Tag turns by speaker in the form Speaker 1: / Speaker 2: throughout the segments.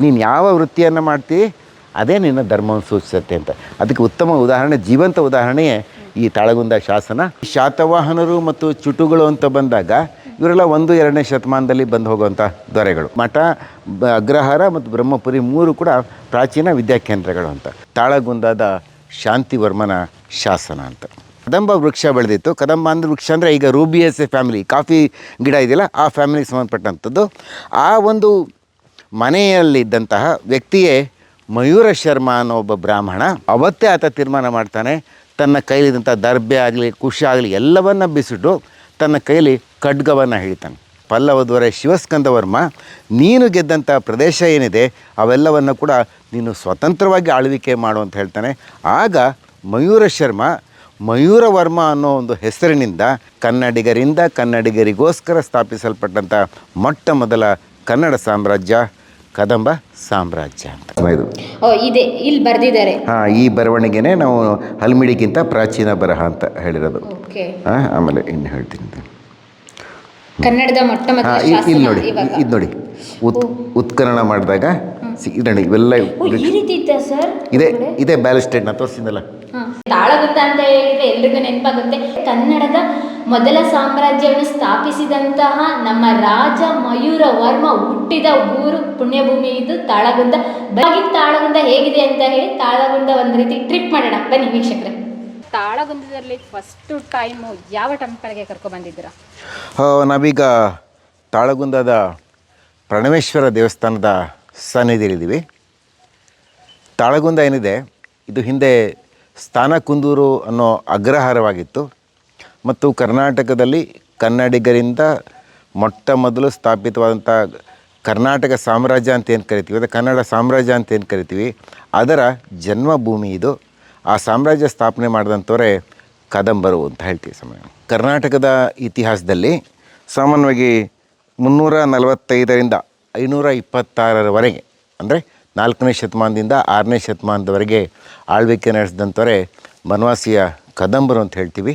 Speaker 1: ನೀನು ಯಾವ ವೃತ್ತಿಯನ್ನು ಮಾಡ್ತೀ? ಅದೇ ನಿನ್ನ ಧರ್ಮವನ್ನು ಸೂಚಿಸುತ್ತೆ ಅಂತ. ಅದಕ್ಕೆ ಉತ್ತಮ ಉದಾಹರಣೆ, ಜೀವಂತ ಉದಾಹರಣೆಯೇ ಈ ತಾಳಗುಂದ ಶಾಸನ. ಶಾತವಾಹನರು ಮತ್ತು ಚುಟುಗಳು ಅಂತ ಬಂದಾಗ ಇವರೆಲ್ಲ ಒಂದು, ಎರಡನೇ ಶತಮಾನದಲ್ಲಿ ಬಂದು ಹೋಗುವಂಥ ದೊರೆಗಳು. ಮಠ ಅಗ್ರಹಾರ ಮತ್ತು ಬ್ರಹ್ಮಪುರಿ ಮೂರು ಕೂಡ ಪ್ರಾಚೀನ ವಿದ್ಯಾಕೇಂದ್ರಗಳು ಅಂತ. ತಾಳಗುಂದದ ಶಾಂತಿವರ್ಮನ ಶಾಸನ ಅಂತ. ಕದಂಬ ವೃಕ್ಷ ಬೆಳೆದಿತ್ತು. ಕದಂಬ ಅಂದ್ರೆ ವೃಕ್ಷ ಅಂದರೆ ಈಗ ರೂಬಿಯಸ್ ಫ್ಯಾಮಿಲಿ ಕಾಫಿ ಗಿಡ ಇದೆಯಲ್ಲ, ಆ ಫ್ಯಾಮಿಲಿಗೆ ಸಂಬಂಧಪಟ್ಟಂಥದ್ದು ಆ ಒಂದು ಮನೆಯಲ್ಲಿದ್ದಂತಹ ವ್ಯಕ್ತಿಯೇ ಮಯೂರ ಶರ್ಮ ಅನ್ನೋ ಒಬ್ಬ ಬ್ರಾಹ್ಮಣ, ಅವತ್ತೇ ಆತ ತೀರ್ಮಾನ ಮಾಡ್ತಾನೆ, ತನ್ನ ಕೈಲಿದ್ದಂಥ ದರ್ಬೆ ಆಗಲಿ ಖುಷಿ ಆಗಲಿ ಎಲ್ಲವನ್ನು ಬಿಸಿಟ್ಟು ತನ್ನ ಕೈಲಿ ಖಡ್ಗವನ್ನು ಹಿಡಿತಾನೆ. ಪಲ್ಲವ ದೊರೆ ಶಿವಸ್ಕಂದವರ್ಮ ನೀನು ಗೆದ್ದಂಥ ಪ್ರದೇಶ ಏನಿದೆ, ಅವೆಲ್ಲವನ್ನು ಕೂಡ ನೀನು ಸ್ವತಂತ್ರವಾಗಿ ಆಳ್ವಿಕೆ ಮಾಡು ಅಂತ ಹೇಳ್ತಾನೆ. ಆಗ ಮಯೂರ ಶರ್ಮ ಮಯೂರವರ್ಮ ಅನ್ನೋ ಒಂದು ಹೆಸರಿನಿಂದ ಕನ್ನಡಿಗರಿಂದ ಕನ್ನಡಿಗರಿಗೋಸ್ಕರ ಸ್ಥಾಪಿಸಲ್ಪಟ್ಟಂಥ ಮೊಟ್ಟ ಮೊದಲ ಕನ್ನಡ ಸಾಮ್ರಾಜ್ಯ ಕದಂಬ ಸಾಮ್ರಾಜ್ಯ ಅಂತ. ಇದು
Speaker 2: ಓ ಇದೆ ಇಲ್ಲಿ ಬರೆದಿದ್ದಾರೆ.
Speaker 1: ಹಾಂ ಈ ಬರವಣಿಗೆನೇ ನಾವು ಹಲ್ಮಿಡಿಗಿಂತ ಪ್ರಾಚೀನ ಬರಹ ಅಂತ ಹೇಳಿರೋದು.
Speaker 2: ಓಕೆ.
Speaker 1: ಆಮೇಲೆ ಇನ್ನು ಹೇಳ್ತೀನಿ.
Speaker 2: ಕನ್ನಡದ ಮೊಟ್ಟ ಮೊದಲ
Speaker 1: ಹಾಂ ಇಲ್ಲಿ ನೋಡಿ ಇದು ನೋಡಿ. ಉತ್ ಉತ್ಕರಣ ಮಾಡಿದಾಗ ಸಿ- ಇದು ನೋಡಿ ಇವೆಲ್ಲ
Speaker 2: ರೀತಿ
Speaker 1: ಇದೇ ಇದೇ ಬ್ಯಾಲಿಸ್ಟೇಡ್ ನಾ ತೋರಿಸಿದಲ್ಲ
Speaker 2: ತಾಳಗುತ್ತ ಅಂತ ಹೇಳಿದ್ರೆ ಎಲ್ರಿಗೂ ನೆನಪಾಗುತ್ತೆ. ಕನ್ನಡದ ಮೊದಲ ಸಾಮ್ರಾಜ್ಯವನ್ನು ಸ್ಥಾಪಿಸಿದಂತಹ ನಮ್ಮ ರಾಜ ಮಯೂರ ವರ್ಮ ಹುಟ್ಟಿದ ಊರು ಪುಣ್ಯಭೂಮಿ ಇದು ತಾಳಗುಂದ. ಬಾಗಿನ ತಾಳಗುಂದ ಹೇಗಿದೆ ಅಂತ ಹೇಳಿ ತಾಳಗುಂದ ಒಂದು ರೀತಿ ಟ್ರಿಪ್ ಮಾಡೋಣ. ಬನ್ನಿ ವೀಕ್ಷಕರೇ. ತಾಳಗುಂದದಲ್ಲಿ ಫಸ್ಟ್ ಟೈಮು ಯಾವ ಟೆಂಪಲ್ಗೆ ಕರ್ಕೊಂಡು ಬಂದಿದ್ದೀರಾ?
Speaker 1: ನಾವೀಗ ತಾಳಗುಂದದ ಪ್ರಣವೇಶ್ವರ ದೇವಸ್ಥಾನದ ಸನ್ನಿಧಿಲಿದ್ದೀವಿ ತಾಳಗುಂದ ಏನಿದೆ, ಇದು ಹಿಂದೆ ಸ್ಥಾನ ಕುಂದೂರು ಅನ್ನೋ ಅಗ್ರಹಾರವಾಗಿತ್ತು. ಮತ್ತು ಕರ್ನಾಟಕದಲ್ಲಿ ಕನ್ನಡಿಗರಿಂದ ಮೊಟ್ಟ ಮೊದಲು ಸ್ಥಾಪಿತವಾದಂಥ ಕರ್ನಾಟಕ ಸಾಮ್ರಾಜ್ಯ ಅಂತ ಏನು ಕರಿತೀವಿ ಅಥವಾ ಕನ್ನಡ ಸಾಮ್ರಾಜ್ಯ ಅಂತ ಏನು ಕರಿತೀವಿ, ಅದರ ಜನ್ಮಭೂಮಿ ಇದು. ಆ ಸಾಮ್ರಾಜ್ಯ ಸ್ಥಾಪನೆ ಮಾಡಿದಂಥವರೇ ಕದಂಬರು ಅಂತ ಹೇಳ್ತೀವಿ ಸಮಯ ಕರ್ನಾಟಕದ ಇತಿಹಾಸದಲ್ಲಿ ಸಾಮಾನ್ಯವಾಗಿ ಮುನ್ನೂರ ನಲವತ್ತೈದರಿಂದ ಐನೂರ ಇಪ್ಪತ್ತಾರರವರೆಗೆ ಅಂದರೆ ನಾಲ್ಕನೇ ಶತಮಾನದಿಂದ ಆರನೇ ಶತಮಾನದವರೆಗೆ ಆಳ್ವಿಕೆ ನಡೆಸಿದಂಥವರೇ ಬನವಾಸಿಯ ಕದಂಬರು ಅಂತ ಹೇಳ್ತೀವಿ.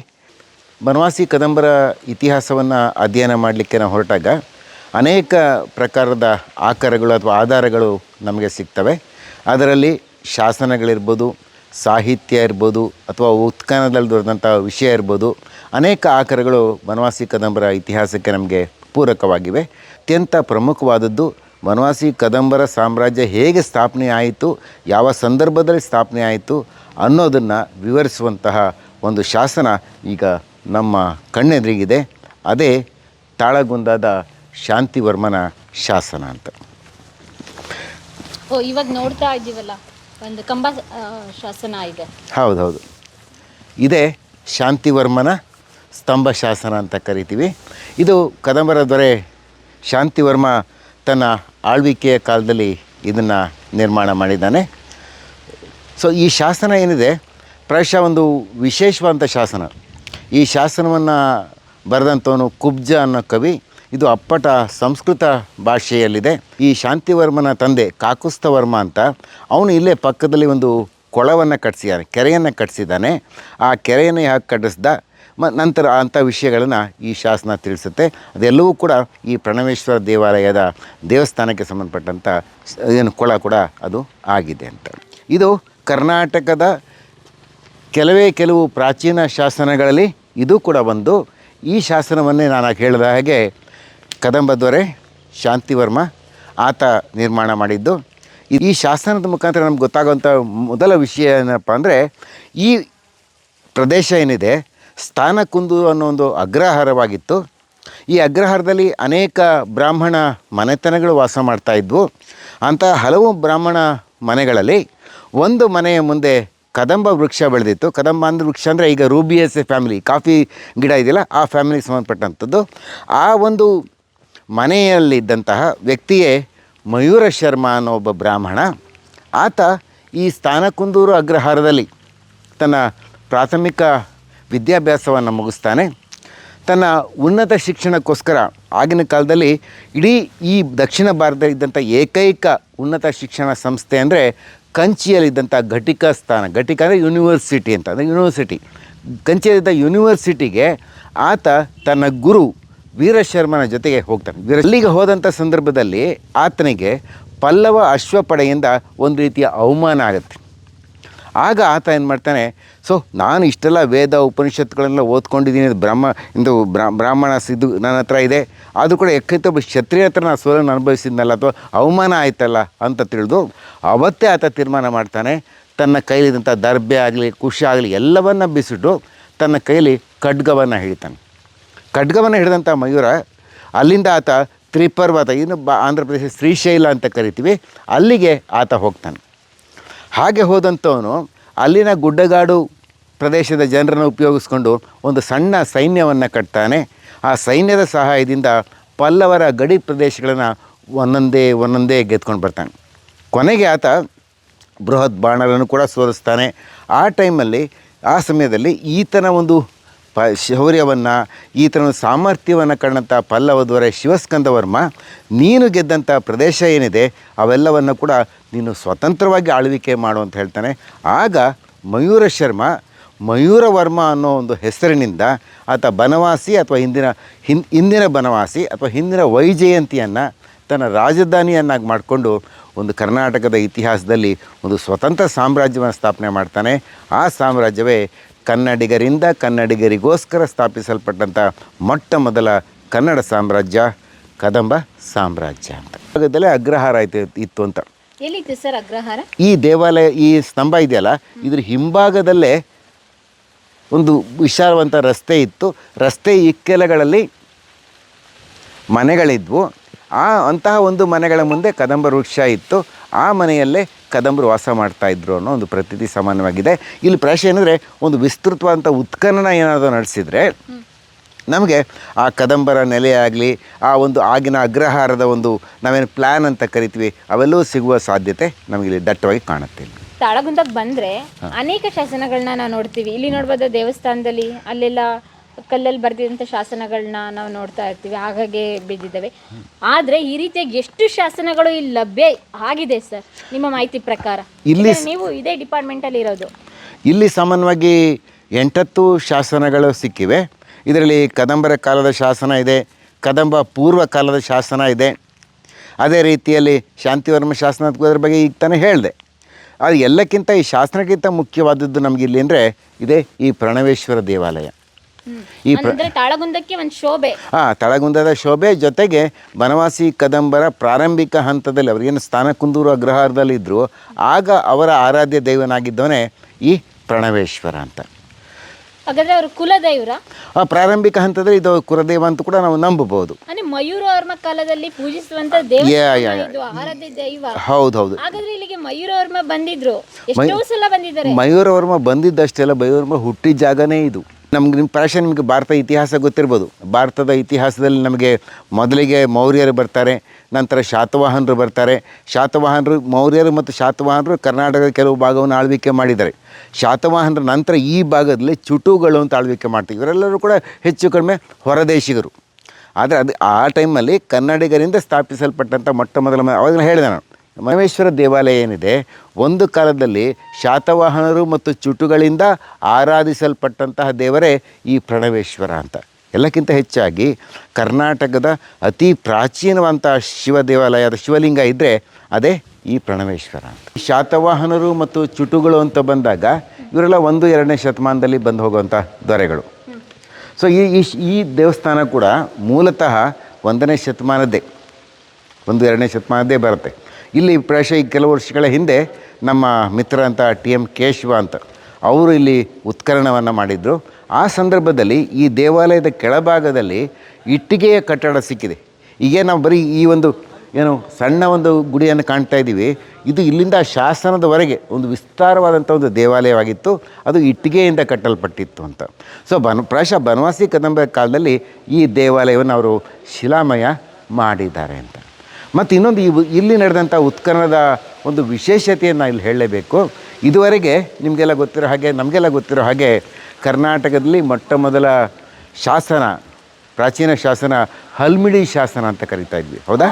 Speaker 1: ಬನವಾಸಿ ಕದಂಬರ ಇತಿಹಾಸವನ್ನು ಅಧ್ಯಯನ ಮಾಡಲಿಕ್ಕೆ ನಾವು ಹೊರಟಾಗ ಅನೇಕ ಪ್ರಕಾರದ ಆಕಾರಗಳು ಅಥವಾ ಆಧಾರಗಳು ನಮಗೆ ಸಿಗ್ತವೆ. ಅದರಲ್ಲಿ ಶಾಸನಗಳಿರ್ಬೋದು, ಸಾಹಿತ್ಯ ಇರ್ಬೋದು, ಅಥವಾ ಉತ್ಖನದಲ್ಲಿ ದೊರೆದಂಥ ವಿಷಯ ಇರ್ಬೋದು, ಅನೇಕ ಆಕಾರಗಳು ಬನವಾಸಿ ಕದಂಬರ ಇತಿಹಾಸಕ್ಕೆ ನಮಗೆ ಪೂರಕವಾಗಿವೆ ಅತ್ಯಂತ ಪ್ರಮುಖವಾದದ್ದು ಬನವಾಸಿ ಕದಂಬರ ಸಾಮ್ರಾಜ್ಯ ಹೇಗೆ ಸ್ಥಾಪನೆ ಆಯಿತು ಯಾವ ಸಂದರ್ಭದಲ್ಲಿ ಸ್ಥಾಪನೆ ಆಯಿತು ಅನ್ನೋದನ್ನು ವಿವರಿಸುವಂತಹ ಒಂದು ಶಾಸನ ಈಗ ನಮ್ಮ ಕಣ್ಣೆದುರಿಗಿದೆ. ಅದೇ ತಾಳಗುಂದದ ಶಾಂತಿವರ್ಮನ ಶಾಸನ ಅಂತ.
Speaker 2: ಓ ಇವಾಗ ನೋಡ್ತಾ ಇದ್ದೀವಲ್ಲ ಒಂದು ಕಂಬ ಶಾಸನ ಇದೆ.
Speaker 1: ಹೌದೌದು. ಇದೇ ಶಾಂತಿವರ್ಮನ ಸ್ತಂಭ ಶಾಸನ ಅಂತ ಕರಿತೀವಿ. ಇದು ಕದಂಬರ ದೊರೆ ಶಾಂತಿವರ್ಮ ತನ್ನ ಆಳ್ವಿಕೆಯ ಕಾಲದಲ್ಲಿ ಇದನ್ನು ನಿರ್ಮಾಣ ಮಾಡಿದ್ದಾನೆ. ಸೊ ಈ ಶಾಸನ ಏನಿದೆ? ಪ್ರಾಯಶಃ ಒಂದು ವಿಶೇಷವಾದಂಥ ಶಾಸನ. ಈ ಶಾಸನವನ್ನು ಬರೆದಂಥವನು ಕುಬ್ಜ ಅನ್ನೋ ಕವಿ. ಇದು ಅಪ್ಪಟ ಸಂಸ್ಕೃತ ಭಾಷೆಯಲ್ಲಿದೆ. ಈ ಶಾಂತಿವರ್ಮನ ತಂದೆ ಕಾಕುಸ್ತವರ್ಮ ಅಂತ, ಅವನು ಇಲ್ಲೇ ಪಕ್ಕದಲ್ಲಿ ಒಂದು ಕೊಳವನ್ನು ಕಟ್ಟಿಸಿದ್ದಾನೆ ಕೆರೆಯನ್ನು ಕಟ್ಟಿಸಿದ್ದಾನೆ ಆ ಕೆರೆಯನ್ನು ಯಾಕೆ ಕಟ್ಟಿಸ್ದ? ಮ ನಂತರ ಅಂಥ ವಿಷಯಗಳನ್ನು ಈ ಶಾಸನ ತಿಳಿಸುತ್ತೆ. ಅದೆಲ್ಲವೂ ಕೂಡ ಈ ಪ್ರಣವೇಶ್ವರ ದೇವಾಲಯದ ದೇವಸ್ಥಾನಕ್ಕೆ ಸಂಬಂಧಪಟ್ಟಂಥ ಏನು ಕೊಳ ಕೂಡ ಅದು ಆಗಿದೆ ಅಂತ. ಇದು ಕರ್ನಾಟಕದ ಕೆಲವೇ ಕೆಲವು ಪ್ರಾಚೀನ ಶಾಸನಗಳಲ್ಲಿ ಇದು ಕೂಡ ಒಂದು ಈ ಶಾಸನವನ್ನೇ ನಾನು ಹೇಳಿದ ಹಾಗೆ ಕದಂಬ ದೊರೆ, ಶಾಂತಿವರ್ಮ ಆತ ನಿರ್ಮಾಣ ಮಾಡಿದ್ದು. ಈ ಶಾಸನದ ಮುಖಾಂತರ ನಮ್ಗೆ ಗೊತ್ತಾಗುವಂಥ ಮೊದಲ ವಿಷಯ ಏನಪ್ಪ ಅಂದರೆ ಈ ಪ್ರದೇಶ ಏನಿದೆ ಸ್ಥಾನಕುಂದೂರು ಅನ್ನೋ ಒಂದು ಅಗ್ರಹಾರವಾಗಿತ್ತು. ಈ ಅಗ್ರಹಾರದಲ್ಲಿ ಅನೇಕ ಬ್ರಾಹ್ಮಣ ಮನೆತನಗಳು ವಾಸ ಮಾಡ್ತಾ ಇದ್ವು. ಹಲವು ಬ್ರಾಹ್ಮಣ ಮನೆಗಳಲ್ಲಿ ಒಂದು ಮನೆಯ ಮುಂದೆ ಕದಂಬ ವೃಕ್ಷ ಬೆಳೆದಿತ್ತು. ಕದಂಬ ಅಂದ್ರೆ ವೃಕ್ಷ ಅಂದರೆ ಈಗ ರೂಬಿಯಸ್ ಫ್ಯಾಮಿಲಿ, ಕಾಫಿ ಗಿಡ ಇದೆಯಲ್ಲ, ಆ ಫ್ಯಾಮಿಲಿಗೆ ಸಂಬಂಧಪಟ್ಟಂಥದ್ದು. ಆ ಒಂದು ಮನೆಯಲ್ಲಿದ್ದಂತಹ ವ್ಯಕ್ತಿಯೇ ಮಯೂರ ಶರ್ಮಾ ಅನ್ನೋ ಒಬ್ಬ ಬ್ರಾಹ್ಮಣ. ಆತ ಈ ಸ್ಥಾನಕುಂದೂರು ಅಗ್ರಹಾರದಲ್ಲಿ ತನ್ನ ಪ್ರಾಥಮಿಕ ವಿದ್ಯಾಭ್ಯಾಸವನ್ನು ಮುಗಿಸ್ತಾನೆ. ತನ್ನ ಉನ್ನತ ಶಿಕ್ಷಣಕ್ಕೋಸ್ಕರ ಆಗಿನ ಕಾಲದಲ್ಲಿ ಇಡೀ ಈ ದಕ್ಷಿಣ ಭಾರತದಲ್ಲಿ ಇದ್ದಂಥ ಏಕೈಕ ಉನ್ನತ ಶಿಕ್ಷಣ ಸಂಸ್ಥೆ ಅಂದರೆ ಕಂಚಿಯಲ್ಲಿದ್ದಂಥ ಘಟಿಕ ಸ್ಥಾನ. ಘಟಿಕ ಅಂದರೆ ಯೂನಿವರ್ಸಿಟಿ ಅಂತ, ಅಂದರೆ ಯೂನಿವರ್ಸಿಟಿ. ಕಂಚಿಯಲ್ಲಿದ್ದ ಯೂನಿವರ್ಸಿಟಿಗೆ ಆತ ತನ್ನ ಗುರು ವೀರಶರ್ಮನ ಜೊತೆಗೆ ಹೋಗ್ತಾನೆ. ವೀರ ಅಲ್ಲಿಗೆ ಹೋದಂಥ ಸಂದರ್ಭದಲ್ಲಿ ಆತನಿಗೆ ಪಲ್ಲವ ಅಶ್ವಪಡೆಯಿಂದ ಒಂದು ರೀತಿಯ ಅವಮಾನ ಆಗುತ್ತೆ. ಆಗ ಆತ ಏನು ಮಾಡ್ತಾನೆ, ಸೊ, ನಾನು ಇಷ್ಟೆಲ್ಲ ವೇದ ಉಪನಿಷತ್ತುಗಳೆಲ್ಲ ಓದ್ಕೊಂಡಿದ್ದೀನಿ, ಇದು ಬ್ರಹ್ಮ, ಇಂದು ಬ್ರಾ- ಬ್ರಾಹ್ಮಣ ಸಿದ್ದು ನನ್ನ ಹತ್ರ ಇದೆ, ಅದು ಕೂಡ ಒಬ್ಬ ಕ್ಷತ್ರಿಯ ಹತ್ರ ನಾನು ಸೋಲನ್ನು ಅನುಭವಿಸಿದ್ನಲ್ಲ ಅಥವಾ ಅವಮಾನ ಆಯ್ತಲ್ಲ ಅಂತ ತಿಳಿದು ಅವತ್ತೇ ಆತ ತೀರ್ಮಾನ ಮಾಡ್ತಾನೆ, ತನ್ನ ಕೈಲಿದ್ದಂಥ ದರ್ಬೆ ಆಗಲಿ ಖುಷಿ ಆಗಲಿ ಎಲ್ಲವನ್ನ ಬಿಸಿಟ್ಟು ತನ್ನ ಕೈಲಿ ಖಡ್ಗವನ್ನು ಹಿಡಿತಾನೆ. ಖಡ್ಗವನ್ನು ಹಿಡಿದಂಥ ಮಯೂರ, ಅಲ್ಲಿಂದ ಆತ ತ್ರಿಪರ್ವತ, ಇನ್ನು ಬಾ, ಆಂಧ್ರ ಪ್ರದೇಶ ಶ್ರೀಶೈಲ ಅಂತ ಕರಿತೀವಿ, ಅಲ್ಲಿಗೆ ಆತ ಹೋಗ್ತಾನೆ. ಹಾಗೆ ಹೋದಂಥವನು ಅಲ್ಲಿನ ಗುಡ್ಡಗಾಡು ಪ್ರದೇಶದ ಜನರನ್ನು ಉಪಯೋಗಿಸ್ಕೊಂಡು ಒಂದು ಸಣ್ಣ ಸೈನ್ಯವನ್ನು ಕಟ್ತಾನೆ. ಆ ಸೈನ್ಯದ ಸಹಾಯದಿಂದ ಪಲ್ಲವರ ಗಡಿ ಪ್ರದೇಶಗಳನ್ನು ಒಂದೊಂದೇ ಒಂದೊಂದೇ ಗೆದ್ಕೊಂಡು ಬರ್ತಾನೆ. ಕೊನೆಗೆ ಆತ ಬೃಹತ್ ಬಾಣಗಳನ್ನು ಕೂಡ ಸೋಲಿಸ್ತಾನೆ. ಆ ಟೈಮಲ್ಲಿ ಆ ಸಮಯದಲ್ಲಿ ಈತನ ಒಂದು ಪ ಶೌರ್ಯವನ್ನು, ಈತನ ಸಾಮರ್ಥ್ಯವನ್ನು ಕಂಡಂಥ ಪಲ್ಲವ ದೊರೆ ಶಿವಸ್ಕಂದ ವರ್ಮ, ನೀನು ಗೆದ್ದಂಥ ಪ್ರದೇಶ ಏನಿದೆ, ಅವೆಲ್ಲವನ್ನು ಕೂಡ ನೀನು ಸ್ವತಂತ್ರವಾಗಿ ಆಳ್ವಿಕೆ ಮಾಡು ಅಂತ ಹೇಳ್ತಾನೆ. ಆಗ ಮಯೂರ ಶರ್ಮ, ಮಯೂರ ವರ್ಮ ಅನ್ನೋ ಒಂದು ಹೆಸರಿನಿಂದ ಆತ ಬನವಾಸಿ ಅಥವಾ ಹಿಂದಿನ ಹಿಂದ್ ಹಿಂದಿನ ಬನವಾಸಿ ಅಥವಾ ಹಿಂದಿನ ವೈಜಯಂತಿಯನ್ನು ತನ್ನ ರಾಜಧಾನಿಯನ್ನಾಗಿ ಮಾಡಿಕೊಂಡು ಒಂದು ಕರ್ನಾಟಕದ ಇತಿಹಾಸದಲ್ಲಿ ಒಂದು ಸ್ವತಂತ್ರ ಸಾಮ್ರಾಜ್ಯವನ್ನು ಸ್ಥಾಪನೆ ಮಾಡ್ತಾನೆ. ಆ ಸಾಮ್ರಾಜ್ಯವೇ ಕನ್ನಡಿಗರಿಂದ ಕನ್ನಡಿಗರಿಗೋಸ್ಕರ ಸ್ಥಾಪಿಸಲ್ಪಟ್ಟಂಥ ಮೊಟ್ಟ ಮೊದಲ ಕನ್ನಡ ಸಾಮ್ರಾಜ್ಯ ಕದಂಬ ಸಾಮ್ರಾಜ್ಯ ಅಂತ. ಭಾಗದಲ್ಲೇ ಅಗ್ರಹಾರ ಆಯ್ತು ಇತ್ತು ಅಂತ.
Speaker 2: ಎಲ್ಲಿತ್ತು ಸರ್ ಅಗ್ರಹಾರ?
Speaker 1: ಈ ದೇವಾಲಯ ಈ ಸ್ತಂಭ ಇದೆಯಲ್ಲ ಇದ್ರ ಹಿಂಭಾಗದಲ್ಲೇ ಒಂದು ವಿಶಾಲವಂತ ರಸ್ತೆ ಇತ್ತು. ರಸ್ತೆ ಇಕ್ಕೆಲಗಳಲ್ಲಿ ಮನೆಗಳಿದ್ವು. ಆ ಅಂತಹ ಒಂದು ಮನೆಗಳ ಮುಂದೆ ಕದಂಬ ವೃಕ್ಷ ಇತ್ತು. ಆ ಮನೆಯಲ್ಲೇ ಕದಂಬರು ವಾಸ ಮಾಡ್ತಾ ಇದ್ರು ಅನ್ನೋ ಒಂದು ಪ್ರತೀತಿ ಸಾಮಾನ್ಯವಾಗಿದೆ. ಇಲ್ಲಿ ಪ್ರಶ್ನೆ ಏನಂದರೆ ಒಂದು ವಿಸ್ತೃತವಾದಂಥ ಉತ್ಖನನ ಏನಾದರೂ ನಡೆಸಿದರೆ ನಮಗೆ ಆ ಕದಂಬರ ನೆಲೆ ಆಗಲಿ ಆ ಒಂದು ಆಗಿನ ಅಗ್ರಹಾರದ ಒಂದು ನಾವೇನು ಪ್ಲ್ಯಾನ್ ಅಂತ ಕರಿತೀವಿ ಅವೆಲ್ಲವೂ ಸಿಗುವ ಸಾಧ್ಯತೆ ನಮಗಿಲ್ಲಿ ದಟ್ಟವಾಗಿ ಕಾಣುತ್ತೆ ಇಲ್ಲಿ.
Speaker 2: ತಾಳಗುಂದಕ್ಕೆ ಬಂದರೆ ಅನೇಕ ಶಾಸನಗಳನ್ನ ನಾವು ನೋಡ್ತೀವಿ. ಇಲ್ಲಿ ನೋಡ್ಬೋದು ದೇವಸ್ಥಾನದಲ್ಲಿ ಅಲ್ಲೆಲ್ಲ ಕಲ್ಲಲ್ಲಿ ಬರೆದಿದಂಥ ಶಾಸನಗಳನ್ನ ನಾವು ನೋಡ್ತಾ ಇರ್ತೀವಿ ಹಾಗಾಗಿ ಬಿದ್ದಿದ್ದಾವೆ. ಆದರೆ ಈ ರೀತಿಯಾಗಿ ಎಷ್ಟು ಶಾಸನಗಳು ಇಲ್ಲಿ ಲಭ್ಯ ಆಗಿದೆ ಸರ್ ನಿಮ್ಮ ಮಾಹಿತಿ ಪ್ರಕಾರ?
Speaker 1: ಇಲ್ಲಿ
Speaker 2: ನೀವು ಇದೇ ಡಿಪಾರ್ಟ್ಮೆಂಟಲ್ಲಿ ಇರೋದು.
Speaker 1: ಇಲ್ಲಿ ಸಾಮಾನ್ಯವಾಗಿ ಎಂಟತ್ತು ಶಾಸನಗಳು ಸಿಕ್ಕಿವೆ. ಇದರಲ್ಲಿ ಕದಂಬರ ಕಾಲದ ಶಾಸನ ಇದೆ ಕದಂಬ ಪೂರ್ವ ಕಾಲದ ಶಾಸನ ಇದೆ. ಅದೇ ರೀತಿಯಲ್ಲಿ ಶಾಂತಿವರ್ಮ ಶಾಸನ ಅದರ ಬಗ್ಗೆ ಈಗ ತಾನೇ ಹೇಳಿದೆ. ಅದು ಎಲ್ಲಕ್ಕಿಂತ ಈ ಶಾಸನಕ್ಕಿಂತ ಮುಖ್ಯವಾದದ್ದು ನಮಗಿಲ್ಲಿ ಇಲ್ಲಿ ಅಂದರೆ ಇದೇ ಈ ಪ್ರಣವೇಶ್ವರ ದೇವಾಲಯ. ಈ ಪ್ರ
Speaker 2: ಅಂದ್ರೆ ತಾಳಗುಂದಕ್ಕೆ ಒಂದು ಶೋಭೆ.
Speaker 1: ಹಾಂ ತಳಗುಂದದ ಶೋಭೆ ಜೊತೆಗೆ ಬನವಾಸಿ ಕದಂಬರ ಪ್ರಾರಂಭಿಕ ಹಂತದಲ್ಲಿ ಅವರಿಗೇನು ಸ್ಥಾನಕುಂದೂರು ಅಗ್ರಹಾರದಲ್ಲಿದ್ದರು ಆಗ ಅವರ ಆರಾಧ್ಯ ದೈವನಾಗಿದ್ದವನೇ ಈ ಪ್ರಣವೇಶ್ವರ ಅಂತ.
Speaker 2: ಹಾಗಾದ್ರೆ ಅವರು ಕುಲದೈವರ?
Speaker 1: ಆ ಪ್ರಾರಂಭಿಕ ಹಂತದಲ್ಲಿ ಇದು ಕುಲದೇವ ಅಂತ ಕೂಡ ನಾವು ನಂಬಬಹುದು.
Speaker 2: ಅಂದ್ರೆ ಮಯೂರವರ್ಮ ಕಾಲದಲ್ಲಿ ಪೂಜಿಸುವಂತ ದೇವ
Speaker 1: ಯಾ, ಯಾ.
Speaker 2: ಇದು ಆರಾಧ್ಯ ದೈವ.
Speaker 1: ಹೌದು ಹೌದು.
Speaker 2: ಹಾಗಾದ್ರೆ ಇಲ್ಲಿಗೆ ಮಯೂರವರ್ಮ ಬಂದಿದ್ರು. ಎಷ್ಟೋ ಸಲ ಬಂದಿದ್ದಾರೆ.
Speaker 1: ಮಯೂರವರ್ಮ ಬಂದಿದ್ದಷ್ಟೆಲ್ಲ ಮಯೂರವರ್ಮ ಹುಟ್ಟಿದ ಜಾಗನೇ ಇದು. ನಮ್ಗೆ ನಿಮ್ಮ ಪ್ರಾಶ ನಿಮಗೆ ಭಾರತ ಇತಿಹಾಸ ಗೊತ್ತಿರ್ಬೋದು. ಭಾರತದ ಇತಿಹಾಸದಲ್ಲಿ ನಮಗೆ ಮೊದಲಿಗೆ ಮೌರ್ಯರು ಬರ್ತಾರೆ, ನಂತರ ಶಾತವಾಹನರು ಬರ್ತಾರೆ. ಶಾತವಾಹನರು, ಮೌರ್ಯರು ಮತ್ತು ಶಾತವಾಹನರು ಕರ್ನಾಟಕದ ಕೆಲವು ಭಾಗವನ್ನು ಆಳ್ವಿಕೆ ಮಾಡಿದ್ದಾರೆ. ಶಾತವಾಹನರ ನಂತರ ಈ ಭಾಗದಲ್ಲಿ ಚುಟುಗಳು ಅಂತ ಆಳ್ವಿಕೆ ಮಾಡ್ತೀವಿ. ಇವರೆಲ್ಲರೂ ಕೂಡ ಹೆಚ್ಚು ಕಡಿಮೆ ಹೊರದೇಶಿಗರು. ಆದರೆ ಅದು ಆ ಟೈಮಲ್ಲಿ ಕನ್ನಡಿಗರಿಂದ ಸ್ಥಾಪಿಸಲ್ಪಟ್ಟಂಥ ಮೊಟ್ಟ ಮೊದಲ ಅವಾಗ ಹೇಳಿದೆ ನಾನು. ಮಹೇಶ್ವರ ದೇವಾಲಯ ಏನಿದೆ, ಒಂದು ಕಾಲದಲ್ಲಿ ಶಾತವಾಹನರು ಮತ್ತು ಚುಟುಗಳಿಂದ ಆರಾಧಿಸಲ್ಪಟ್ಟಂತಹ ದೇವರೇ ಈ ಪ್ರಣವೇಶ್ವರ ಅಂತ. ಎಲ್ಲಕ್ಕಿಂತ ಹೆಚ್ಚಾಗಿ ಕರ್ನಾಟಕದ ಅತಿ ಪ್ರಾಚೀನವಂಥ ಶಿವ ದೇವಾಲಯದ ಶಿವಲಿಂಗ ಇದ್ದರೆ ಅದೇ ಈ ಪ್ರಣವೇಶ್ವರ ಅಂತ. ಶಾತವಾಹನರು ಮತ್ತು ಚುಟುಗಳು ಅಂತ ಬಂದಾಗ ಇವರೆಲ್ಲ ಒಂದು ಎರಡನೇ ಶತಮಾನದಲ್ಲಿ ಬಂದು ಹೋಗುವಂಥ ದೊರೆಗಳು. ಸೊ ಈ ಈ ದೇವಸ್ಥಾನ ಕೂಡ ಮೂಲತಃ ಒಂದನೇ ಶತಮಾನದ್ದೇ, ಒಂದು ಎರಡನೇ ಶತಮಾನದ್ದೇ ಬರುತ್ತೆ. ಇಲ್ಲಿ ಪ್ರಾಯಶಃ ಈ ಕೆಲವು ವರ್ಷಗಳ ಹಿಂದೆ ನಮ್ಮ ಮಿತ್ರ ಅಂತ ಟಿ ಎಂ ಕೇಶವ ಅಂತ, ಅವರು ಇಲ್ಲಿ ಉತ್ಕರಣವನ್ನು ಮಾಡಿದರು. ಆ ಸಂದರ್ಭದಲ್ಲಿ ಈ ದೇವಾಲಯದ ಕೆಳಭಾಗದಲ್ಲಿ ಇಟ್ಟಿಗೆಯ ಕಟ್ಟಡ ಸಿಕ್ಕಿದೆ. ಈಗ ನಾವು ಬರೀ ಈ ಒಂದು, ಏನು ಸಣ್ಣ ಒಂದು ಗುಡಿಯನ್ನು ಕಾಣ್ತಾ ಇದ್ದೀವಿ. ಇದು ಇಲ್ಲಿಂದ ಶಾಸನದವರೆಗೆ ಒಂದು ವಿಸ್ತಾರವಾದಂಥ ಒಂದು ದೇವಾಲಯವಾಗಿತ್ತು. ಅದು ಇಟ್ಟಿಗೆಯಿಂದ ಕಟ್ಟಲ್ಪಟ್ಟಿತ್ತು ಅಂತ. ಸೊ ಬನ್, ಪ್ರಾಯಶಃ ಬನವಾಸಿ ಕದಂಬ ಕಾಲದಲ್ಲಿ ಈ ದೇವಾಲಯವನ್ನು ಅವರು ಶಿಲಾಮಯ ಮಾಡಿದ್ದಾರೆ ಅಂತ. ಮತ್ತು ಇನ್ನೊಂದು ಇವು ಇಲ್ಲಿ ನಡೆದಂಥ ಉತ್ಖನನದ ಒಂದು ವಿಶೇಷತೆಯನ್ನು ಇಲ್ಲಿ ಹೇಳಲೇಬೇಕು. ಇದುವರೆಗೆ ನಿಮಗೆಲ್ಲ ಗೊತ್ತಿರೋ ಹಾಗೆ ನಮಗೆಲ್ಲ ಗೊತ್ತಿರೋ ಹಾಗೆ ಕರ್ನಾಟಕದಲ್ಲಿ ಮೊಟ್ಟ ಮೊದಲ ಶಾಸನ ಪ್ರಾಚೀನ ಶಾಸನ ಹಲ್ಮಿಡಿ ಶಾಸನ ಅಂತ ಕರಿತಾ ಇದ್ವಿ. ಹೌದಾ?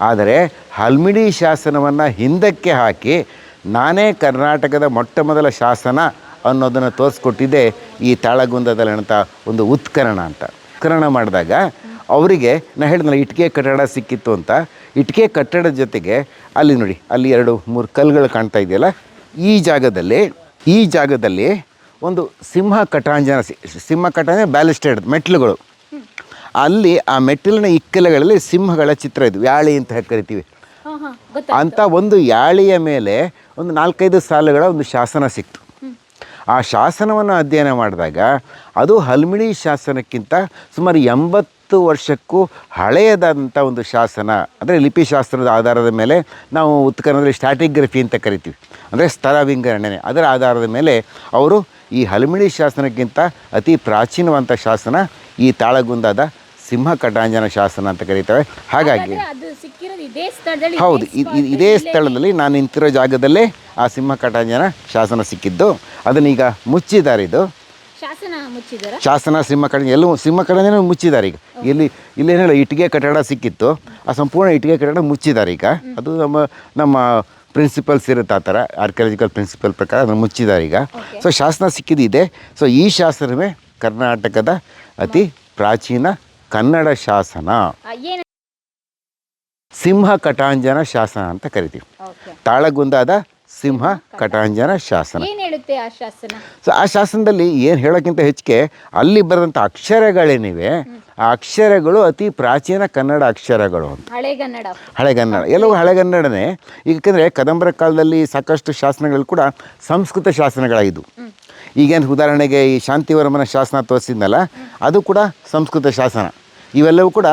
Speaker 1: ಆದರೆ ಹಲ್ಮಿಡಿ ಶಾಸನವನ್ನು ಹಿಂದಕ್ಕೆ ಹಾಕಿ ನಾನೇ ಕರ್ನಾಟಕದ ಮೊಟ್ಟ ಮೊದಲ ಶಾಸನ ಅನ್ನೋದನ್ನು ತೋರಿಸ್ಕೊಟ್ಟಿದ್ದೆ ಈ ತಾಳಗುಂದದಲ್ಲಿ ಅಂತ ಒಂದು ಉತ್ಕರಣ ಅಂತ. ಉತ್ಕರಣ ಮಾಡಿದಾಗ ಅವರಿಗೆ ನಾ ಹೇಳಿದ್ನಲ್ಲ ಇಟ್ಟಿಗೆ ಕಟ್ಟಡ ಸಿಕ್ಕಿತ್ತು ಅಂತ. ಇಟ್ಟಿಗೆ ಕಟ್ಟಡದ ಜೊತೆಗೆ ಅಲ್ಲಿ ನೋಡಿ ಅಲ್ಲಿ ಎರಡು ಮೂರು ಕಲ್ಲುಗಳು ಕಾಣ್ತಾ ಇದೆಯಲ್ಲ? ಈ ಜಾಗದಲ್ಲಿ ಈ ಜಾಗದಲ್ಲಿ ಒಂದು ಸಿಂಹ ಕಟಾಂಜನ ಸಿಂಹ ಕಟಾಂಜನ ಬ್ಯಾಲಿಸ್ಟೇಡ್ ಮೆಟ್ಲುಗಳು ಅಲ್ಲಿ ಆ ಮೆಟ್ಟಿಲಿನ ಇಕ್ಕಲೆಗಳಲ್ಲಿ ಸಿಂಹಗಳ ಚಿತ್ರ ಇದು. ವ್ಯಾಳಿ ಅಂತ ಕರಿತೀವಿ. ಅಂಥ ಒಂದು ಯಾಳಿಯ ಮೇಲೆ ಒಂದು ನಾಲ್ಕೈದು ಸಾಲುಗಳ ಒಂದು ಶಾಸನ ಸಿಕ್ತು. ಆ ಶಾಸನವನ್ನು ಅಧ್ಯಯನ ಮಾಡಿದಾಗ ಅದು ಹಲ್ಮಿಡಿ ಶಾಸನಕ್ಕಿಂತ ಸುಮಾರು ಎಂಬತ್ತು ವರ್ಷಕ್ಕೂ ಹಳೆಯದಂಥ ಒಂದು ಶಾಸನ ಅಂದರೆ ಲಿಪಿಶಾಸ್ತ್ರದ ಆಧಾರದ ಮೇಲೆ ನಾವು ಉತ್ಕನ್ನದಲ್ಲಿ ಸ್ಟ್ಯಾಟಿಗ್ರಫಿ ಅಂತ ಕರಿತೀವಿ. ಅಂದರೆ ಸ್ಥಳ ವಿಂಗರಣೆ ಅದರ ಆಧಾರದ ಮೇಲೆ ಅವರು ಈ ಹಲಮಿಡಿ ಶಾಸನಕ್ಕಿಂತ ಅತಿ ಪ್ರಾಚೀನವಂಥ ಶಾಸನ ಈ ತಾಳಗುಂದದ ಸಿಂಹ ಕಟಾಂಜನ ಶಾಸನ ಅಂತ ಕರೀತೇವೆ ಹಾಗಾಗಿ ಹೌದು ಇದೇ ಸ್ಥಳದಲ್ಲಿ ನಾನು ನಿಂತಿರೋ ಜಾಗದಲ್ಲೇ ಆ ಸಿಂಹ ಕಟಾಂಜನ ಶಾಸನ ಸಿಕ್ಕಿದ್ದು. ಅದನ್ನೀಗ ಮುಚ್ಚಿದ್ದಾರೆ ಇದು.
Speaker 2: ಶಾಸನ
Speaker 1: ಸಿಂಹ ಕಡೆ ಎಲ್ಲೂ ಸಿಂಹ ಕಡೆ ಮುಚ್ಚಿದ್ದಾರೆ ಈಗ. ಇಲ್ಲಿ ಇಲ್ಲಿ ಏನಿಲ್ಲ ಇಟ್ಟಿಗೆ ಕಟ್ಟಡ ಸಿಕ್ಕಿತ್ತು. ಆ ಸಂಪೂರ್ಣ ಇಟ್ಟಿಗೆ ಕಟ್ಟಡ ಮುಚ್ಚಿದ್ದಾರೆ ಈಗ. ಅದು ನಮ್ಮ ನಮ್ಮ ಪ್ರಿನ್ಸಿಪಲ್ಸ್ ಇರುತ್ತೆ ಆ ಥರ ಆರ್ಕಿಯಾಲಜಿಕಲ್ ಪ್ರಿನ್ಸಿಪಲ್ ಪ್ರಕಾರ ಅದನ್ನು ಮುಚ್ಚಿದ್ದಾರೆ ಈಗ. ಸೊ ಶಾಸನ ಸಿಕ್ಕಿದೆ ಇದೆ ಸೊ ಈ ಶಾಸನವೇ ಕರ್ನಾಟಕದ ಅತಿ ಪ್ರಾಚೀನ ಕನ್ನಡ ಶಾಸನ. ಸಿಂಹ ಕಟಾಂಜನ ಶಾಸನ ಅಂತ ಕರಿತೀವಿ. ತಾಳಗುಂದಾದ ಸಿಂಹ ಕಟಾಂಜನ ಶಾಸನ.
Speaker 2: ಏನ್ ಹೇಳುತ್ತೆ ಆ ಶಾಸನ?
Speaker 1: ಸೊ ಆ ಶಾಸನದಲ್ಲಿ ಏನು ಹೇಳೋಕ್ಕಿಂತ ಹೆಚ್ಚಿಗೆ ಅಲ್ಲಿ ಬರೆದಂಥ ಅಕ್ಷರಗಳೇನಿವೆ ಆ ಅಕ್ಷರಗಳು ಅತಿ ಪ್ರಾಚೀನ ಕನ್ನಡ ಅಕ್ಷರಗಳು ಅಂತ.
Speaker 2: ಹಳೆಗನ್ನಡ
Speaker 1: ಹಳೆಗನ್ನಡ ಎಲ್ಲವೂ ಹಳೆಗನ್ನಡನೇ ಏಕೆಂದರೆ ಕದಂಬರ ಕಾಲದಲ್ಲಿ ಸಾಕಷ್ಟು ಶಾಸನಗಳು ಕೂಡ ಸಂಸ್ಕೃತ ಶಾಸನಗಳಾಗಿದ್ದವು ಈಗೇನು ಉದಾಹರಣೆಗೆ ಈ ಶಾಂತಿವರ್ಮನ ಶಾಸನ ತೋರಿಸಿದ್ನಲ್ಲ ಅದು ಕೂಡ ಸಂಸ್ಕೃತ ಶಾಸನ. ಇವೆಲ್ಲವೂ ಕೂಡ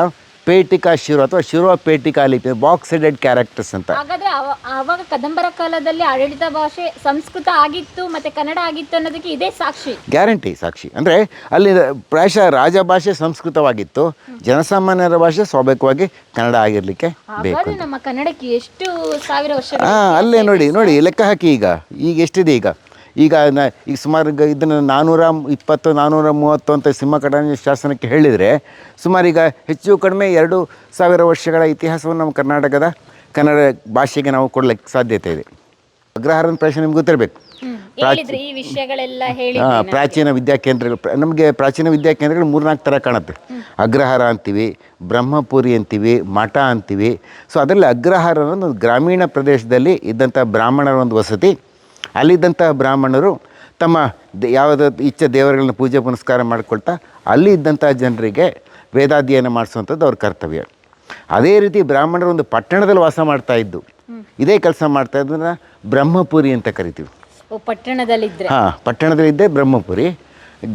Speaker 1: ಪೇಟಿಕಾ ಶಿರೋ ಅಥವಾ ಶಿರೋ ಪೇಟಿಕಾ ಲಿಪಿ ಬಾಕ್ಸ್ ಹೆಡೆಡ್ ಕ್ಯಾರೆಕ್ಟರ್ಸ್ ಅಂತ.
Speaker 2: ಹಾಗಾದ್ರೆ ಅವ- ಆವಾಗ ಕದಂಬರ ಕಾಲದಲ್ಲಿ ಆಡಳಿತ ಭಾಷೆ ಸಂಸ್ಕೃತ ಆಗಿತ್ತು ಮತ್ತೆ ಕನ್ನಡ ಆಗಿತ್ತು ಅನ್ನೋದಕ್ಕೆ ಇದೇ ಸಾಕ್ಷಿ.
Speaker 1: ಗ್ಯಾರಂಟಿ ಸಾಕ್ಷಿ. ಅಂದರೆ ಅಲ್ಲಿ ಪ್ರಾಯಶಃ ರಾಜಭಾಷೆ ಸಂಸ್ಕೃತವಾಗಿತ್ತು ಜನಸಾಮಾನ್ಯರ ಭಾಷೆ ಸ್ವಾಭಾವಿಕವಾಗಿ ಕನ್ನಡ ಆಗಿರಲಿಕ್ಕೆ ಬೇಕು
Speaker 2: ಹಾಗಾದ್ರೆ ನಮ್ಮ ಕನ್ನಡಕ್ಕೆ ಎಷ್ಟು ಸಾವಿರ ವರ್ಷ
Speaker 1: ಹಾಂ ಅಲ್ಲೇ ನೋಡಿ ನೋಡಿ ಲೆಕ್ಕ ಹಾಕಿ ಈಗ ಈಗ ಎಷ್ಟಿದೆ ಈಗ? ಈಗ ನ ಈಗ ಸುಮಾರು ಈಗ ಇದನ್ನು ನಾನ್ನೂರ ಇಪ್ಪತ್ತು ನಾನ್ನೂರ ಮೂವತ್ತು ಅಂತ ಸಿಂಹ ಕಟಾಂಜ ಶಾಸನಕ್ಕೆ ಹೇಳಿದರೆ ಸುಮಾರು ಈಗ ಹೆಚ್ಚು ಕಡಿಮೆ ಎರಡು ಸಾವಿರ ವರ್ಷಗಳ ಇತಿಹಾಸವನ್ನು ನಮ್ಮ ಕರ್ನಾಟಕದ ಕನ್ನಡ ಭಾಷೆಗೆ ನಾವು ಕೊಡಲಿಕ್ಕೆ ಸಾಧ್ಯತೆ ಇದೆ. ಅಗ್ರಹಾರನ ಪ್ರಶ್ನೆ ನಿಮ್ಗೆ ಗೊತ್ತಿರಬೇಕು. ಹಾಂ ಪ್ರಾಚೀನ ವಿದ್ಯಾಕೇಂದ್ರಗಳು ಕೇಂದ್ರಗಳು ನಮಗೆ ಪ್ರಾಚೀನ ವಿದ್ಯಾಕೇಂದ್ರಗಳು ಮೂರ್ನಾಲ್ಕು ಥರ ಕಾಣುತ್ತೆ. ಅಗ್ರಹಾರ ಅಂತೀವಿ ಬ್ರಹ್ಮಪುರಿ ಅಂತೀವಿ ಮಠ ಅಂತೀವಿ. ಸೊ ಅದರಲ್ಲಿ ಅಗ್ರಹಾರ ಅನ್ನೋದು ಒಂದು ಗ್ರಾಮೀಣ ಪ್ರದೇಶದಲ್ಲಿ ಇದ್ದಂಥ ಬ್ರಾಹ್ಮಣರ ಒಂದು ವಸತಿ ಅಲ್ಲಿದ್ದಂಥ ಬ್ರಾಹ್ಮಣರು ತಮ್ಮ ಯಾವುದೋ ಇಚ್ಛೆ ದೇವರುಗಳನ್ನ ಪೂಜೆ ಪುನಸ್ಕಾರ ಮಾಡಿಕೊಳ್ತಾ ಅಲ್ಲಿ ಇದ್ದಂಥ ಜನರಿಗೆ ವೇದಾಧ್ಯಯನ ಮಾಡಿಸುವಂಥದ್ದು ಅವ್ರ ಕರ್ತವ್ಯ. ಅದೇ ರೀತಿ ಬ್ರಾಹ್ಮಣರು ಒಂದು ಪಟ್ಟಣದಲ್ಲಿ ವಾಸ ಮಾಡ್ತಾ ಇದ್ದು ಇದೇ ಕೆಲಸ ಮಾಡ್ತಾ ಇದ್ದನ್ನ ಬ್ರಹ್ಮಪುರಿ ಅಂತ ಕರಿತೀವಿ.
Speaker 2: ಪಟ್ಟಣದಲ್ಲಿದ್ದರೆ
Speaker 1: ಹಾಂ ಪಟ್ಟಣದಲ್ಲಿದ್ದೆ ಬ್ರಹ್ಮಪುರಿ.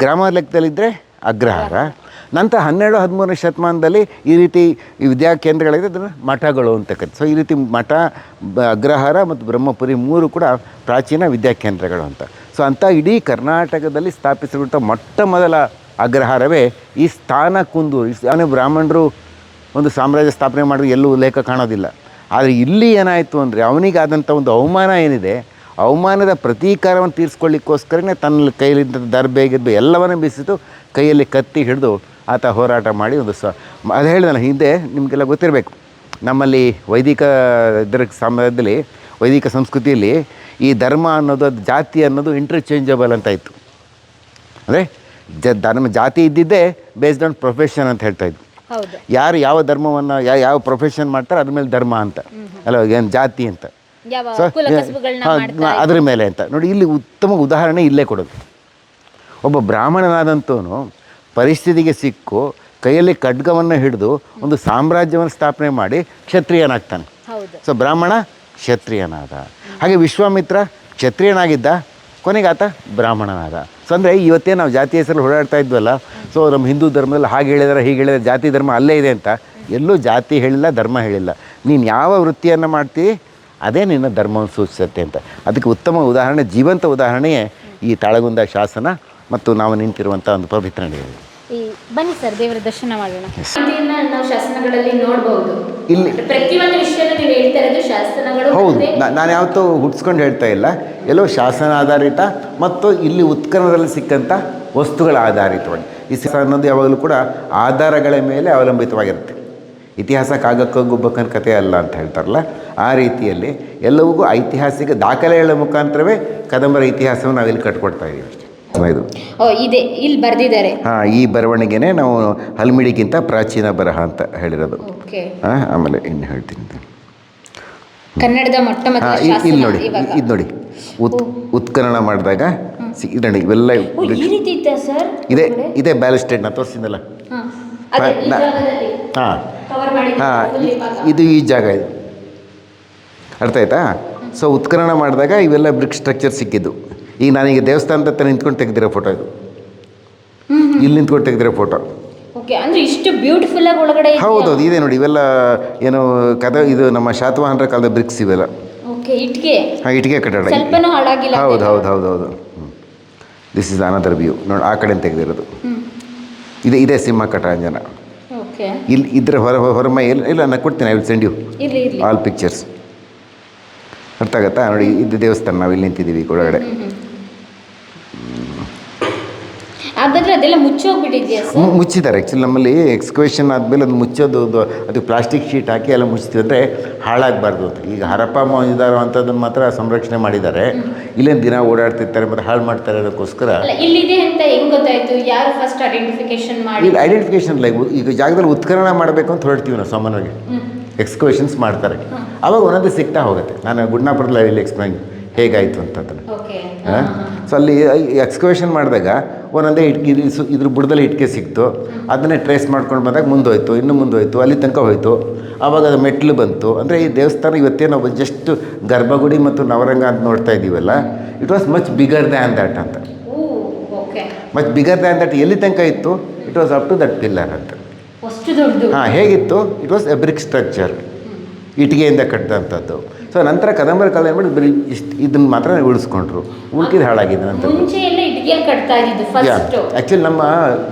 Speaker 1: ಗ್ರಾಮ ಲೆಕ್ಕದಲ್ಲಿದ್ದರೆ ಅಗ್ರಹಾರ. ನಂತರ ಹನ್ನೆರಡು, ಹದಿಮೂರನೇ ಶತಮಾನದಲ್ಲಿ ಈ ರೀತಿ ಈ ವಿದ್ಯಾಕೇಂದ್ರಗಳಿದೆ ಅದನ್ನು ಮಠಗಳು ಅಂತ ಕರೀತಾರೆ. ಸೊ ಈ ರೀತಿ ಮಠ ಅಗ್ರಹಾರ ಮತ್ತು ಬ್ರಹ್ಮಪುರಿ ಮೂರು ಕೂಡ ಪ್ರಾಚೀನ ವಿದ್ಯಾಕೇಂದ್ರಗಳು ಅಂತ. ಸೊ ಅಂಥ ಇಡೀ ಕರ್ನಾಟಕದಲ್ಲಿ ಸ್ಥಾಪಿಸಿರುವಂಥ ಮೊಟ್ಟ ಮೊದಲ ಅಗ್ರಹಾರವೇ ಈ ಸ್ಥಾನ ಕುಂದೂರು ಸ್ಥಾನ ಬ್ರಾಹ್ಮಣರು ಒಂದು ಸಾಮ್ರಾಜ್ಯ ಸ್ಥಾಪನೆ ಮಾಡಿದ್ರೆ, ಎಲ್ಲೂ ಉಲ್ಲೇಖ ಕಾಣೋದಿಲ್ಲ. ಆದರೆ ಇಲ್ಲಿ ಏನಾಯಿತು ಅಂದರೆ ಅವನಿಗಾದಂಥ ಒಂದು ಅವಮಾನ ಏನಿದೆ, ಅವಮಾನದ ಪ್ರತೀಕಾರವನ್ನು ತೀರಿಸ್ಕೊಳ್ಳಿಕ್ಕೋಸ್ಕರನೇ ತನ್ನ ಕೈಲಿದ್ದ ದರ್ಬೆಗಿದ್ದು ಎಲ್ಲವನ್ನೂ ಬೀಸಿತು ಕೈಯಲ್ಲಿ ಕತ್ತಿ ಹಿಡಿದು ಆತ ಹೋರಾಟ ಮಾಡಿ ಒಂದು ಸ ಅದು ಹೇಳಿದಲ್ಲ ಹಿಂದೆ ನಿಮಗೆಲ್ಲ ಗೊತ್ತಿರಬೇಕು. ನಮ್ಮಲ್ಲಿ ವೈದಿಕ ಇದರ ಸಮಯದಲ್ಲಿ ವೈದಿಕ ಸಂಸ್ಕೃತಿಯಲ್ಲಿ ಈ ಧರ್ಮ ಅನ್ನೋದು ಅದು ಜಾತಿ ಅನ್ನೋದು ಇಂಟರ್ಚೇಂಜಬಲ್ ಅಂತ ಇತ್ತು. ಅಂದರೆ ಜ ಧರ್ಮ ಜಾತಿ ಇದ್ದಿದ್ದೇ ಬೇಸ್ಡ್ ಆನ್ ಪ್ರೊಫೆಷನ್ ಅಂತ ಹೇಳ್ತಾ ಇದ್ವಿ
Speaker 2: ಹೌದು.
Speaker 1: ಯಾರು ಯಾವ ಧರ್ಮವನ್ನು ಯಾವ ಯಾವ ಪ್ರೊಫೆಷನ್ ಮಾಡ್ತಾರೆ ಅದ್ರ ಮೇಲೆ ಧರ್ಮ ಅಂತ. ಅಲ್ಲ ಏನು ಜಾತಿ ಅಂತ. ಸೊ ಅದ್ರ ಮೇಲೆ ಅಂತ. ನೋಡಿ ಇಲ್ಲಿ ಉತ್ತಮ ಉದಾಹರಣೆ ಇಲ್ಲೇ ಕೊಡೋದು. ಒಬ್ಬ ಬ್ರಾಹ್ಮಣನಾದಂಥವನು ಪರಿಸ್ಥಿತಿಗೆ ಸಿಕ್ಕು ಕೈಯಲ್ಲಿ ಖಡ್ಗವನ್ನು ಹಿಡಿದು ಒಂದು ಸಾಮ್ರಾಜ್ಯವನ್ನು ಸ್ಥಾಪನೆ ಮಾಡಿ ಕ್ಷತ್ರಿಯನಾಗ್ತಾನೆ. ಸೊ ಬ್ರಾಹ್ಮಣ ಕ್ಷತ್ರಿಯನಾದ. ಹಾಗೆ ವಿಶ್ವಾಮಿತ್ರ ಕ್ಷತ್ರಿಯನಾಗಿದ್ದ ಕೊನೆಗೆ ಆತ ಬ್ರಾಹ್ಮಣನಾದ. ಸೊ ಅಂದರೆ ಇವತ್ತೇ ನಾವು ಜಾತಿ ಹೆಸರಲ್ಲಿ ಓಡಾಡ್ತಾ ಇದ್ವಲ್ಲ ಸೊ ನಮ್ಮ ಹಿಂದೂ ಧರ್ಮದಲ್ಲಿ ಹಾಗೆ ಹೇಳಿದಾರೆ ಹೀಗೆ ಹೇಳಿದ್ರೆ ಜಾತಿ ಧರ್ಮ ಅಲ್ಲೇ ಇದೆ ಅಂತ. ಎಲ್ಲೂ ಜಾತಿ ಹೇಳಿಲ್ಲ ಧರ್ಮ ಹೇಳಿಲ್ಲ. ನೀನು ಯಾವ ವೃತ್ತಿಯನ್ನು ಮಾಡ್ತೀವಿ ಅದೇ ನಿನ್ನ ಧರ್ಮವನ್ನು ಸೂಚಿಸುತ್ತೆ ಅಂತ. ಅದಕ್ಕೆ ಉತ್ತಮ ಉದಾಹರಣೆ ಜೀವಂತ ಉದಾಹರಣೆಯೇ ಈ ತಾಳಗುಂದ ಶಾಸನ. ಮತ್ತು ನಾವು ನಿಂತಿರುವಂಥ ಒಂದು ಪವಿತ್ರ ನೀರು
Speaker 2: ಈ ಬನ್ನಿ ಸರ್ ದೇವರ ದರ್ಶನ ಮಾಡೋಣ. ಇದನ್ನ ನಾವು ಶಾಸನಗಳಲ್ಲಿ ನೋಡಬಹುದು
Speaker 1: ಇಲ್ಲಿ
Speaker 2: ಪ್ರತಿಯೊಂದು ವಿಷಯನ ನೀವು ಹೇಳ್ತಾ ಇರೋದು ಶಾಸನಗಳು
Speaker 1: ಹೌದು ನಾನು ಯಾವತ್ತೂ ಹುಟ್ಸ್ಕೊಂಡು ಹೇಳ್ತಾ ಇಲ್ಲ. ಎಲ್ಲೋ ಶಾಸನ ಆಧಾರಿತ ಮತ್ತು ಇಲ್ಲಿ ಉತ್ಖನದಲ್ಲಿ ಸಿಕ್ಕಂಥ ವಸ್ತುಗಳ ಆಧಾರಿತವಾಗಿ. ಈ ಅನ್ನೋದು ಯಾವಾಗಲೂ ಕೂಡ ಆಧಾರಗಳ ಮೇಲೆ ಅವಲಂಬಿತವಾಗಿರುತ್ತೆ. ಇತಿಹಾಸ ಕಾಗಕ್ಕೋಗುಬ್ಬಕ್ಕನ ಕಥೆ ಅಲ್ಲ ಅಂತ ಹೇಳ್ತಾರಲ್ಲ. ಆ ರೀತಿಯಲ್ಲಿ ಎಲ್ಲವೂ ಐತಿಹಾಸಿಕ ದಾಖಲೆಗಳ ಮುಖಾಂತರವೇ ಕದಂಬರ ಇತಿಹಾಸವನ್ನು ನಾವಿಲ್ಲಿ ಕಟ್ಕೊಡ್ತಾ ಇದ್ದೀವಿ. ಇದು
Speaker 2: ಓ ಇದೆ. ಇಲ್ಲಿ ಬರೆದಿದ್ದಾರೆ.
Speaker 1: ಹಾಂ ಈ ಬರವಣಿಗೆನೇ ನಾವು ಹಲ್ಮಿಡಿಗಿಂತ ಪ್ರಾಚೀನ ಬರಹ ಅಂತ ಹೇಳಿರೋದು. ಹಾಂ ಆಮೇಲೆ ಇನ್ನು ಹೇಳ್ತೀನಿ.
Speaker 2: ಕನ್ನಡದ ಮೊಟ್ಟ
Speaker 1: ಇಲ್ಲಿ ನೋಡಿ ಇದು ನೋಡಿ. ಉತ್ ಉತ್ಕಲನ ಮಾಡಿದಾಗ ನೋಡಿ ಇವೆಲ್ಲ ಇದೇ ಇದೇ ಬ್ಯಾಲಿಸ್ಟೆಡ್ ನಾ ತೋರಿಸಿದ್ನಲ್ಲ?
Speaker 2: ಹಾಂ.
Speaker 1: ಹಾಂ ಇದು ಈ ಜಾಗ ಇದು. ಅರ್ಥ ಆಯ್ತಾ? ಸೊ ಉತ್ಕರ್ಣ ಮಾಡಿದಾಗ ಇವೆಲ್ಲ ಬ್ರಿಕ್ ಸ್ಟ್ರಕ್ಚರ್ ಸಿಕ್ಕಿದ್ದು. ಈಗ ನಾನೀಗ ದೇವಸ್ಥಾನದ ಹತ್ರ ನಿಂತ್ಕೊಂಡು ತೆಗೆದಿರೋ ಫೋಟೋ ಇದು. ಇಲ್ಲಿ ನಿಂತ್ಕೊಂಡು ತೆಗೆದಿರೋ ಫೋಟೋ
Speaker 2: ಓಕೆ ಅಂದ್ರೆ ಇಷ್ಟು ಬ್ಯೂಟಿಫುಲ್ ಆಗಿ ಒಳಗಡೆ ಹೌದು
Speaker 1: ಹೌದೌದು ಇದೆ ನೋಡಿ ಇವೆಲ್ಲ ಏನು ಕದ ಇದು ನಮ್ಮ ಶಾತವಾಹನರ ಕಾಲದ ಬ್ರಿಕ್ಸ್ ಇವೆಲ್ಲ.
Speaker 2: ಓಕೆ ಇಟ್ಗೆ
Speaker 1: ಹಾಂ ಇಟ್ಟಿಗೆ ಕಟ್ಟಡ
Speaker 2: ಸ್ವಲ್ಪನೂ ಹಾಳಾಗಿಲ್ಲ
Speaker 1: ಹೌದು ಹೌದು ಹೌದು ಹೌದು. ದಿಸ್ ಇಸ್ ಅನದರ್ ವ್ಯೂ ನೋಡಿ ಆ ಕಡೆ ತೆಗೆದಿರೋದು. ಇದೆ ಇದೆ ಸಿಂಹ ಕಟಾಂಜನ.
Speaker 2: ಓಕೆ
Speaker 1: ಇಲ್ಲಿ ಇದ್ರ ಹೊರ ಹೊರಮೈ ಇಲ್ಲ ಇಲ್ಲ ನಾನು ಕೊಡ್ತೀನಿ I will send you all pictures ಅರ್ಥ ಆಗತ್ತಾ? ನೋಡಿ ಇದು ದೇವಸ್ಥಾನ ನಾವು ಇಲ್ಲಿ ನಿಂತಿದ್ದೀವಿ ಒಳಗಡೆ.
Speaker 2: ಹಾಗಾದ್ರೆ ಅದೆಲ್ಲ ಮುಚ್ಚೋಗ್ಬಿಟ್ಟಿದ್ಯಾ ಸರ್?
Speaker 1: ಮುಚ್ಚಿದ್ದಾರೆ. ಆ್ಯಕ್ಚುಲಿ ನಮ್ಮಲ್ಲಿ ಎಕ್ಸ್ಕವೇಷನ್ ಆದಮೇಲೆ ಅದು ಮುಚ್ಚೋದು ಅದು- ಅದು ಪ್ಲಾಸ್ಟಿಕ್ ಶೀಟ್ ಹಾಕಿ ಎಲ್ಲ ಮುಚ್ಚಿದ್ರೆ ಅಂದರೆ ಹಾಳಾಗಬಾರ್ದು ಅಂತ. ಈಗ ಹರಪ್ಪ ಮೊಹಿದಾರೋ ಅಂಥದ್ದನ್ನು ಮಾತ್ರ ಸಂರಕ್ಷಣೆ ಮಾಡಿದ್ದಾರೆ. ಇಲ್ಲೇನು ದಿನ ಓಡಾಡ್ತಿರ್ತಾರೆ ಮತ್ತು ಹಾಳು ಮಾಡ್ತಾರೆ ಅದಕ್ಕೋಸ್ಕರ
Speaker 2: ಅಲ್ಲ ಇಲ್ಲಿದೆ ಅಂತ ಹೆಂಗ್ ಗೊತ್ತಾಯ್ತು? ಯಾರು ಫಸ್ಟ್ ಐಡೆಂಟಿಫಿಕೇಶನ್ ಮಾಡಿ?
Speaker 1: ಈಗ ಐಡೆಂಟಿಫಿಕೇಷನ್ ಲೈಕ್ ಈಗ ಜಾಗದಲ್ಲಿ ಉತ್ಕರಣ ಮಾಡಬೇಕು ಅಂತ ಹೊರಡ್ತೀವಿ ನಾವು ಸಾಮಾನ್ಯವಾಗಿ. ಎಕ್ಸ್ಕವೇಷನ್ಸ್ ಮಾಡ್ತಾರೆ. ಅವಾಗ ಒಂದೊಂದು ಸಿಗ್ತಾ ಹೋಗುತ್ತೆ. ನಾನು ಗುಡ್ನಾಪುರದಲ್ಲಿ ಇಲ್ಲಿ ಎಕ್ಸ್ಪ್ಲೈನ್ ಹೇಗಾಯಿತು ಅಂತಂದ್ರೆ.
Speaker 2: ಹಾಂ?
Speaker 1: ಸೊ ಅಲ್ಲಿ ಎಕ್ಸ್ಕವೇಷನ್ ಮಾಡಿದಾಗ ಒಂದೊಂದೇ ಇಟ್ಕಿ ಸು- ಇದ್ರ ಬುಡದಲ್ಲಿ ಇಟ್ಕೆ ಸಿಕ್ತು. ಅದನ್ನೇ ಟ್ರೇಸ್ ಮಾಡ್ಕೊಂಡು ಬಂದಾಗ ಮುಂದೋಯ್ತು ಇನ್ನು ಮುಂದೋಯ್ತು ಅಲ್ಲಿ ತನಕ ಹೋಯ್ತು. ಆವಾಗ ಅದು ಮೆಟ್ಲು ಬಂತು. ಅಂದರೆ ಈ ದೇವಸ್ಥಾನ ಇವತ್ತೇ ನಾವು ಜಸ್ಟ್ ಗರ್ಭಗುಡಿ ಮತ್ತು ನವರಂಗ ಅಂತ ನೋಡ್ತಾ ಇದ್ದೀವಲ್ಲ it was much bigger than that ಅಂತ. ಮಚ್ ಬಿಗರ್ ದ್ಯಾನ್ ದಟ್ ಎಲ್ಲಿ ತನಕ ಇತ್ತು? It was up to that pillar ಅಂತ. ಹಾಂ ಹೇಗಿತ್ತು? It was a brick structure ಇಟ್ಟಿಗೆಯಿಂದ ಕಟ್ಟಿದಂಥದ್ದು ಸೊ ನಂತರ ಕದಂಬರ ಕಾಲ ಏನ್ಬಿಟ್ಟು ಬರೀ ಇಷ್ಟು ಇದನ್ನು ಮಾತ್ರ ಉಳಿಸ್ಕೊಂಡ್ರು. ಉಳ್ಕಿದ ಹಾಳಾಗಿದೆ ನಂತರ. ಆ್ಯಕ್ಚುಲಿ ನಮ್ಮ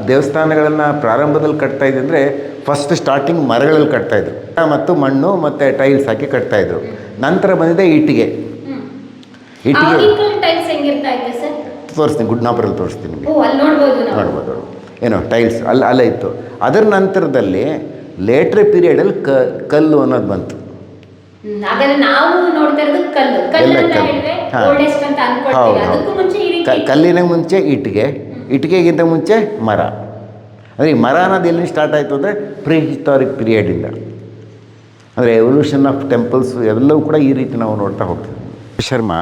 Speaker 1: ದೇವಸ್ಥಾನಗಳನ್ನು ಪ್ರಾರಂಭದಲ್ಲಿ ಕಟ್ತಾ ಇದೆ ಅಂದರೆ ಫಸ್ಟ್ ಸ್ಟಾರ್ಟಿಂಗ್ ಮರಗಳಲ್ಲಿ ಕಟ್ತಾ ಇದ್ರು. ಮತ್ತು ಮಣ್ಣು ಮತ್ತು ಟೈಲ್ಸ್ ಹಾಕಿ ಕಟ್ತಾ ಇದ್ರು. ನಂತರ ಬಂದಿದೆ ಇಟ್ಟಿಗೆ ಇಟ್ಟಿಗೆ
Speaker 2: ತೋರಿಸ್ತೀನಿ ಗುಡ್ ನಾಪರಲ್ಲಿ
Speaker 1: ತೋರಿಸ್ತೀನಿ ಗುಡ್ನಾಪುರಲ್ಲಿ
Speaker 2: ನೋಡ್ಬೋದು
Speaker 1: ಏನೋ ಟೈಲ್ಸ್ ಅಲ್ಲಿ ಅಲ್ಲೇ ಇತ್ತು. ಅದರ ನಂತರದಲ್ಲಿ ಲೇಟ್ರ್ ಪೀರಿಯಡಲ್ಲಿ ಕಲ್ಲು ಅನ್ನೋದು ಬಂತು.
Speaker 2: ಹಾಗಾದ್ರೆ ನಾವು ನೋಡ್ತಾ ಇರೋದು ಕಲ್ಲು. ಕಲ್ಲು ಅಂತ ಹೇಳಿದ್ರೆ
Speaker 1: ಹಾ.
Speaker 2: ಓಲ್ಡೆಸ್ಟ್ ಅಂತ ಅನ್ಕೊಳ್ತೀವಿ.
Speaker 1: ಹೌದು
Speaker 2: ಅದಕ್ಕೂ ಮುಂಚೆ ಈ ರೀತಿ
Speaker 1: ಕಲ್ಲಿನ ಮುಂಚೆ ಇಟ್ಟಿಗೆ. ಇಟ್ಟಿಗೆಗಿಂತ ಮುಂಚೆ ಮರ. ಅಂದರೆ ಈ ಮರ ಅನ್ನೋದು ಎಲ್ಲಿ ಸ್ಟಾರ್ಟ್ ಆಯಿತು ಅಂದರೆ ಪ್ರೀ ಹಿಸ್ಟಾರಿಕ್ ಪೀರಿಯಡಿಂದ ಅಂದರೆ ಎವಲ್ಯೂಷನ್ ಆಫ್ ಟೆಂಪಲ್ಸ್ ಎಲ್ಲವೂ ಕೂಡ ಈ ರೀತಿ ನಾವು ನೋಡ್ತಾ ಹೋಗ್ತೀವಿ. ಶರ್ಮ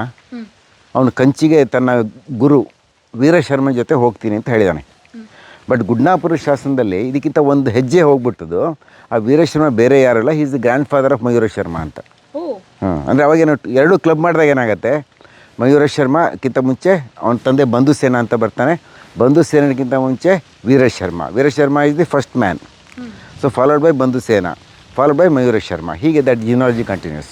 Speaker 1: ಅವನು ಕಂಚಿಗೆ ತನ್ನ ಗುರು ವೀರ ಶರ್ಮಾ ಜೊತೆ ಹೋಗ್ತೀನಿ ಅಂತ ಹೇಳಿದಾನೆ. ಬಟ್ ಗುಡ್ನಾಪುರ ಶಾಸನದಲ್ಲಿ ಇದಕ್ಕಿಂತ ಒಂದು ಹೆಜ್ಜೆ ಹೋಗ್ಬಿಟ್ಟದು ಆ ವೀರ ವೀರಶರ್ಮ ಬೇರೆ ಯಾರಲ್ಲ is the grandfather of Mayura Sharma ಅಂತ. ಹಾಂ ಅಂದರೆ ಅವಾಗೇನು ಎರಡು ಕ್ಲಬ್ ಮಾಡಿದಾಗ ಏನಾಗುತ್ತೆ? ಮಯೂರ ಶರ್ಮಕ್ಕಿಂತ ಮುಂಚೆ ಅವನ ತಂದೆ ಬಂಧು ಸೇನಾ ಅಂತ ಬರ್ತಾನೆ. ಬಂಧು ಸೇನಕ್ಕಿಂತ ಮುಂಚೆ Veera Sharma. Veeresh Sharma is the first man so followed by Bandhu Sena followed by Mayura Sharma. ಹೀಗೆ ದಟ್ ಜಿನಾಲಜಿ ಕಂಟಿನ್ಯೂಸ್